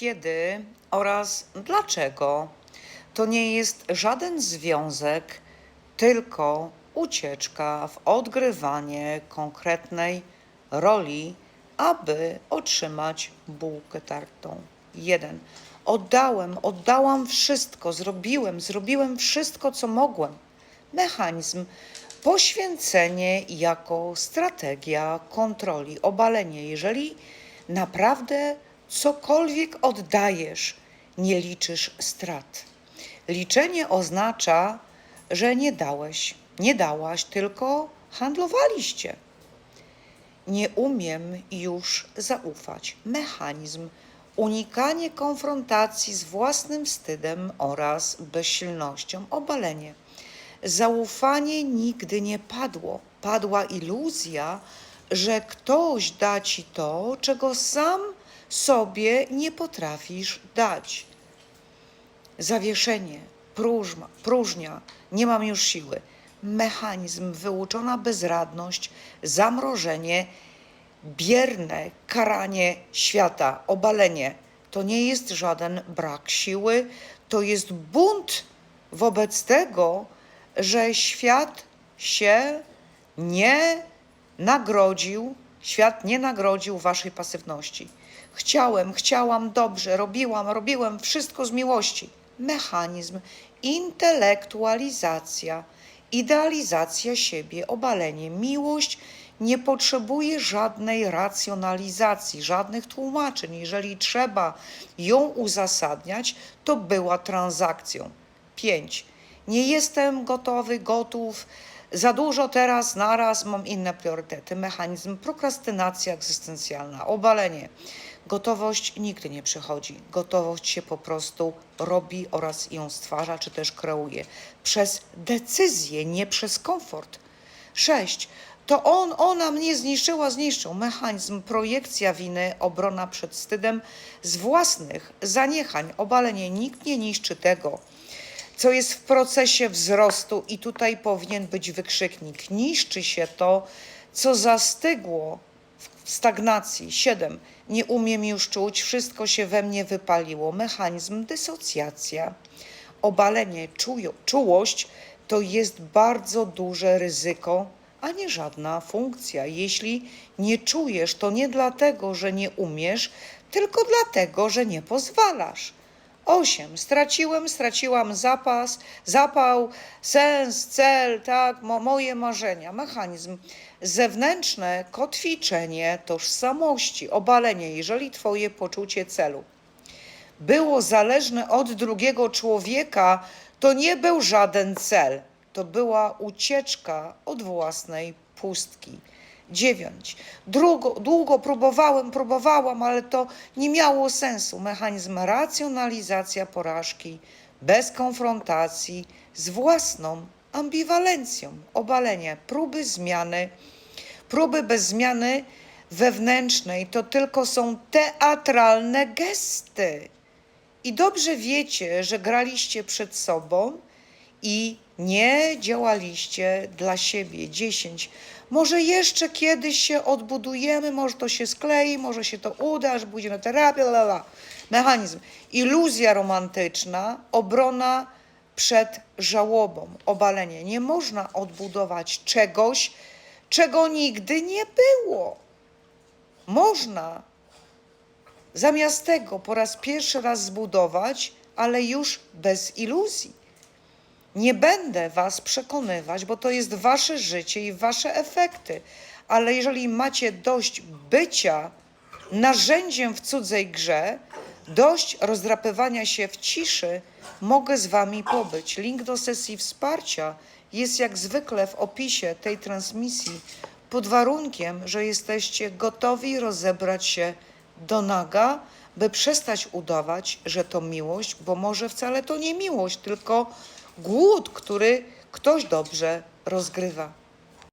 kiedy oraz dlaczego to nie jest żaden związek, tylko ucieczka w odgrywanie konkretnej roli, aby otrzymać bułkę tartą. Jeden. Oddałem, oddałam wszystko, zrobiłem, zrobiłem wszystko, co mogłem. Mechanizm poświęcenie jako strategia kontroli, obalenie. Jeżeli naprawdę cokolwiek oddajesz, nie liczysz strat. Liczenie oznacza, że nie dałeś, nie dałaś, tylko handlowaliście. Nie umiem już zaufać. Mechanizm unikanie konfrontacji z własnym wstydem oraz bezsilnością, obalenie. Zaufanie nigdy nie padło. Padła iluzja, że ktoś da ci to, czego sam sobie nie potrafisz dać. Zawieszenie, próżma, próżnia, nie mam już siły. Mechanizm, wyuczona bezradność, zamrożenie, bierne karanie świata, obalenie. To nie jest żaden brak siły, to jest bunt wobec tego, że świat się nie nagrodził, świat nie nagrodził waszej pasywności. Chciałem, chciałam dobrze, robiłam, robiłem wszystko z miłości. Mechanizm, intelektualizacja, idealizacja siebie, obalenie. Miłość nie potrzebuje żadnej racjonalizacji, żadnych tłumaczeń. Jeżeli trzeba ją uzasadniać, to była transakcją. 5. Nie jestem gotowy, gotów. Za dużo teraz, naraz, mam inne priorytety. Mechanizm prokrastynacja egzystencjalna, obalenie. Gotowość nigdy nie przychodzi. Gotowość się po prostu robi oraz ją stwarza, czy też kreuje. Przez decyzję, nie przez komfort. 6. To on, ona mnie zniszczyła, zniszczył. Mechanizm, projekcja winy, obrona przed wstydem z własnych zaniechań, obalenie. Nikt nie niszczy tego, co jest w procesie wzrostu, i tutaj powinien być wykrzyknik. Niszczy się to, co zastygło stagnacji. 7. Nie umiem już czuć, wszystko się we mnie wypaliło. Mechanizm, dysocjacja, obalenie, czujo, czułość to jest bardzo duże ryzyko, a nie żadna funkcja. Jeśli nie czujesz, to nie dlatego, że nie umiesz, tylko dlatego, że nie pozwalasz. 8. Straciłem, straciłam zapas, zapał, sens, cel, tak, mo, moje marzenia. Mechanizm zewnętrzne, kotwiczenie tożsamości, obalenie, jeżeli Twoje poczucie celu było zależne od drugiego człowieka, to nie był żaden cel. To była ucieczka od własnej pustki. 9. Długo, długo próbowałem, próbowałam, ale to nie miało sensu. Mechanizm racjonalizacja porażki bez konfrontacji z własną ambiwalencją, obalenie, próby zmiany, próby bez zmiany wewnętrznej to tylko są teatralne gesty. I dobrze wiecie, że graliście przed sobą i nie działaliście dla siebie. 10. Może jeszcze kiedyś się odbudujemy, może to się sklei, może się to uda, że pójdzie na terapię, la, la. Mechanizm. Iluzja romantyczna, obrona przed żałobą, obalenie. Nie można odbudować czegoś, czego nigdy nie było. Można zamiast tego po raz pierwszy raz zbudować, ale już bez iluzji. Nie będę Was przekonywać, bo to jest Wasze życie i Wasze efekty, ale jeżeli macie dość bycia narzędziem w cudzej grze, dość rozdrapywania się w ciszy, mogę z Wami pobyć. Link do sesji wsparcia jest jak zwykle w opisie tej transmisji, pod warunkiem, że jesteście gotowi rozebrać się do naga, by przestać udawać, że to miłość, bo może wcale to nie miłość, tylko głód, który ktoś dobrze rozgrywa.